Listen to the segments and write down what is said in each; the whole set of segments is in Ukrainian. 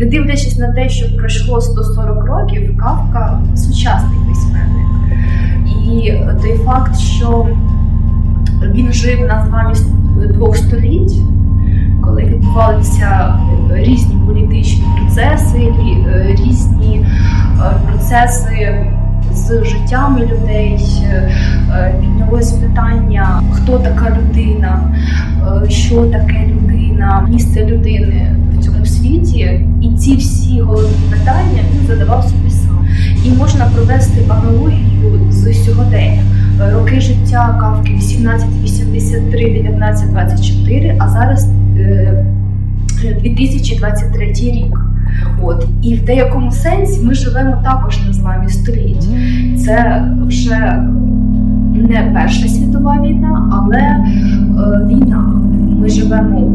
Не дивлячись на те, що пройшло 140 років, Кавка сучасний письменник. І той факт, що він жив на зламі двох століть, коли відбувалися різні політичні процеси, е, різні е, процеси з життями людей, е, піднялось питання, хто така людина, е, що таке людина, місце людини світі. І ці всі головні питання він задавав собі сам. І можна провести аналогію з сьогоденням. Е, Роки життя Кавки 1883, 1924, а зараз е, 2023 рік. От і в деякому сенсі ми живемо також на зламі століть. Це вже не Перша світова війна, але е, війна. Ми живемо у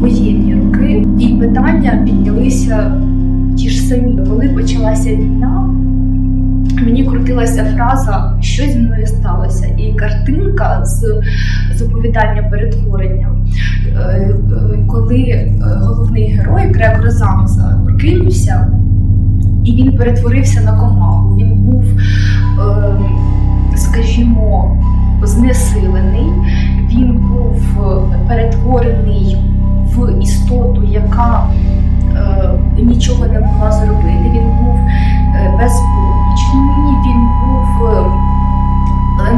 воєнні роки, і питання піднялися ті ж самі. Коли почалася війна, мені крутилася фраза Що зі мною сталося? І картинка з з оповідання перетворення. Е, е, Коли е, головний герой Грек Розамза прокинувся, і він перетворився на комаху. Він був, скажімо, знесилений, він був перетворений в істоту, яка е, нічого не могла зробити. Він був е, безпомічний, він був е,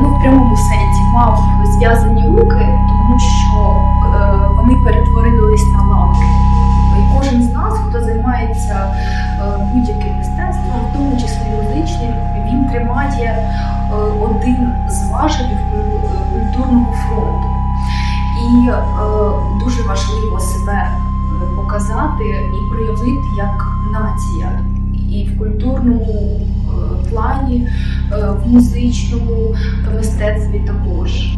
ну, в прямому сенсі мав зв'язані руки, тому що е, вони перетворились на лапки. І кожен з нас, хто займається е, будь-яким мистецтвом, в тому числі музичним, він тримає е, один з важелів культурного фронту. І е, дуже важливо себе е, проявити як нація. І в культурному е, плані, е, в музичному мистецтві також.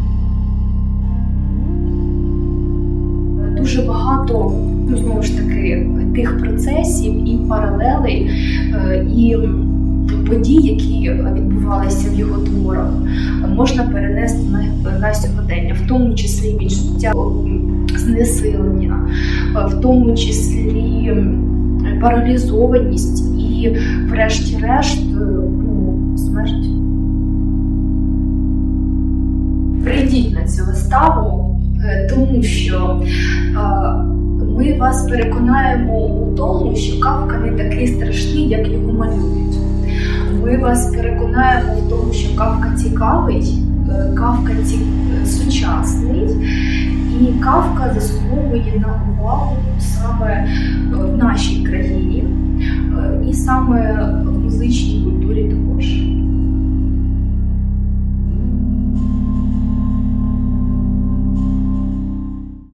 Дуже багато, ну знову ж таки, тих процесів і паралелей, е, і подій, які відбувалися в його творах, можна перенести на, на сьогодення, в тому числі відчуття м, знесилення, е, в тому числі паралізованість і, врешті-решт, е, ну, смерть. Прийдіть на цю виставу, е, тому що ми вас переконаємо у тому, що Кавка не такий страшний, як його малюють. Ми вас переконаємо в тому, що Кавка цікавий, Кавка сучасний, Кавка заслуговує на увагу саме е, в нашій країні е, і саме в музичній культурі.